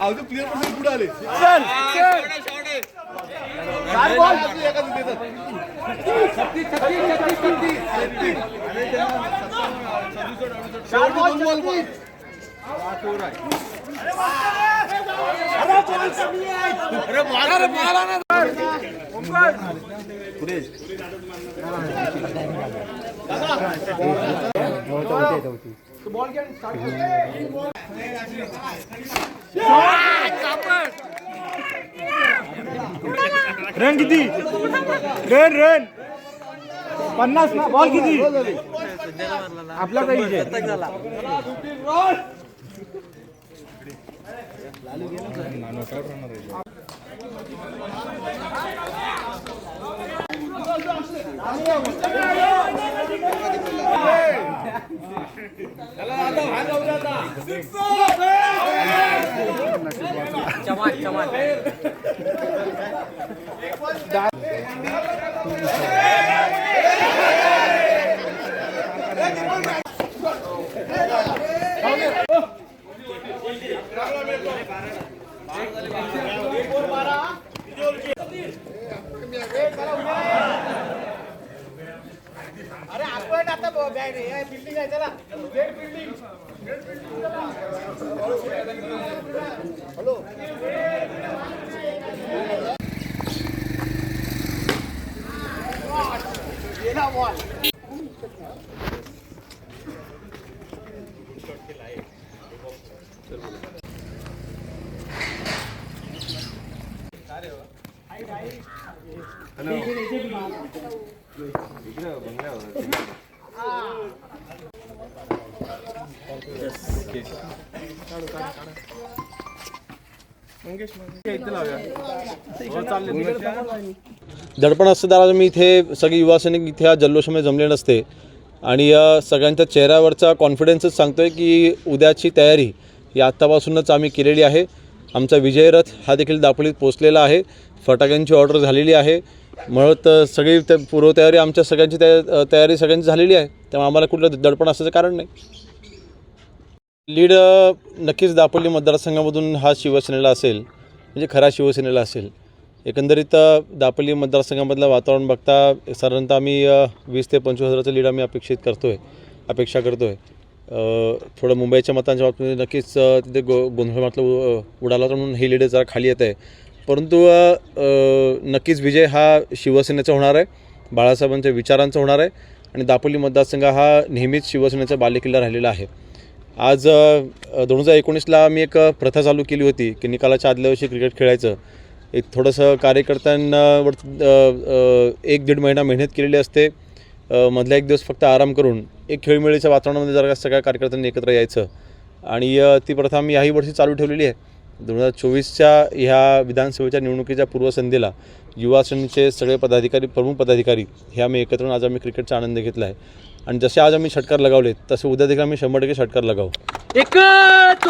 अजून clear percent पुढे आले शेवटी दोन रन किती? Run run. पन्नास ना बॉल किती? आपला काही झाला चमाट चमाट विषय दडपण असतं आज मी इथे सगळे युवा सैनिक इथे या जल्लोषामध्ये जमले नसते. आणि या सगळ्यांच्या चेहऱ्यावरचा कॉन्फिडन्सच सांगतोय की उद्याची तयारी ही आत्तापासूनच आम्ही केलेली आहे. आमचा विजयरथ हा देखील दापोलीत पोचलेला आहे. फटाक्यांची ऑर्डर झालेली आहे. म्हणत सगळी त्या पूर्वतयारी आमच्या सगळ्यांची त्या तयारी सगळ्यांची झालेली आहे. त्यामुळे आम्हाला कुठलं दडपण असण्याचं कारण नाही. लीड नक्कीच दापोली मतदारसंघामधून हा शिवसेनेला असेल म्हणजे खरा शिवसेनेला असेल. एकंदरीत दापोली मतदारसंघामधलं वातावरण बघता साधारणतः आम्ही वीस ते पंचवीस हजाराचं लीड आम्ही अपेक्षित करतो आहे अपेक्षा करतो आहे थोडं मुंबईच्या मतांच्या बाबतीत नक्कीच तिथे गो गोंधळ मातलं उ- उडाला तर म्हणून ही लीड जरा खाली येत आहे. परंतु नक्कीच विजय हा शिवसेनेचा होणार आहे बाळासाहेबांच्या विचारांचा होणार आहे आणि दापोली मतदारसंघ हा नेहमीच शिवसेनेचा बालेकिल्ला राहिलेला आहे. आज दोन हजार एकोणीसला मी एक प्रथा चालू केली होती की निकालाच्या आदल्या वर्षी क्रिकेट खेळायचं. एक थोडंसं कार्यकर्त्यांवर एक दीड महिना मेहनत केलेली असते. मधला एक दिवस फक्त आराम करून एक खेळमेळीच्या वातावरणामध्ये जरा सगळ्या कार्यकर्त्यांनी एकत्र यायचं. आणि ती प्रथा मी याही वर्षी चालू ठेवलेली आहे. दोन हजार चोवीसच्या ह्या विधानसभेच्या निवडणुकीच्या पूर्वसंध्येला युवा सेनेचे सगळे पदाधिकारी प्रमुख पदाधिकारी हे आम्ही एकत्र येऊन आज आम्ही क्रिकेटचा आनंद घेतला आहे. आणि जसे आज आम्ही षटकार लगावले तसे उद्या देखील आम्ही शंभर टक्के षटकार लगावू. एकच